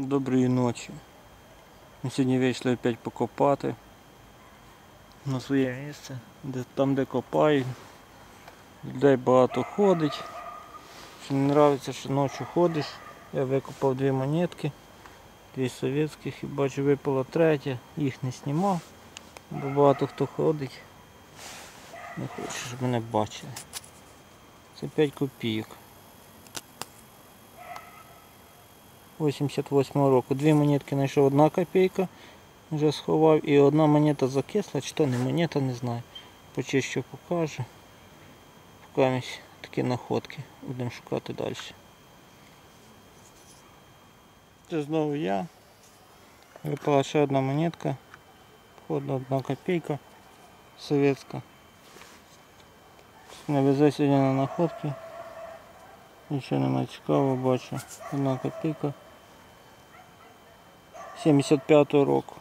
Доброї ночі. Ми сьогодні вийшли опять покопати на своє місце, де, там де копають. Людей багато ходить. Що не подобається, що ночі ходиш. Я викопав дві монетки, дві совєтських і бачу випала третя, їх не знімав, бо багато хто ходить. Не хочу, щоб мене бачили. Це 5 копійок. 88 року. Дві монетки знайшов, одна копійка вже сховав і одна монета закисла, чи то не монета, не знаю. Почищу покажу. Покамість такі находки. Будемо шукати далі. Це знову я. Випала ще одна монетка. Походу одна копійка совєтська. Не везе сьогодні на находки. Нічого немає цікавого, бачу. Одна копійка. 75-го року.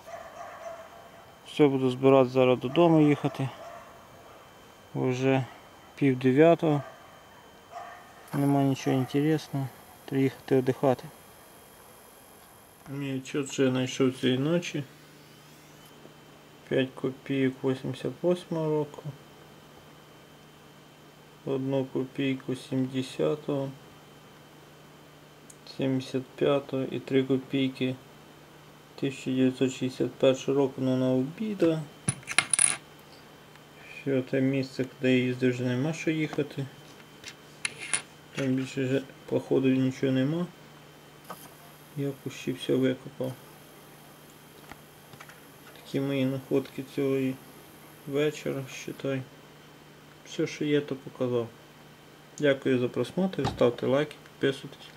Все, буду збирати зараз додому їхати. Бо Вже пів дев'ятого. Нема нічого інтересного. Треба їхати віддихати. Мій отчет що я знайшов цієї ночі. 5 копійок 88 року. Одну копійку 70-го. 75-го і 3 копійки 1961 року ну, на обіда. Все, те місце, куди я їздив, вже нема що їхати. Там більше вже походу нічого нема. Я почти все викопав. Такі мої находки цього вечора, считай. Все, що є, то показав. Дякую за просмотр, ставте лайки, підписуйтесь.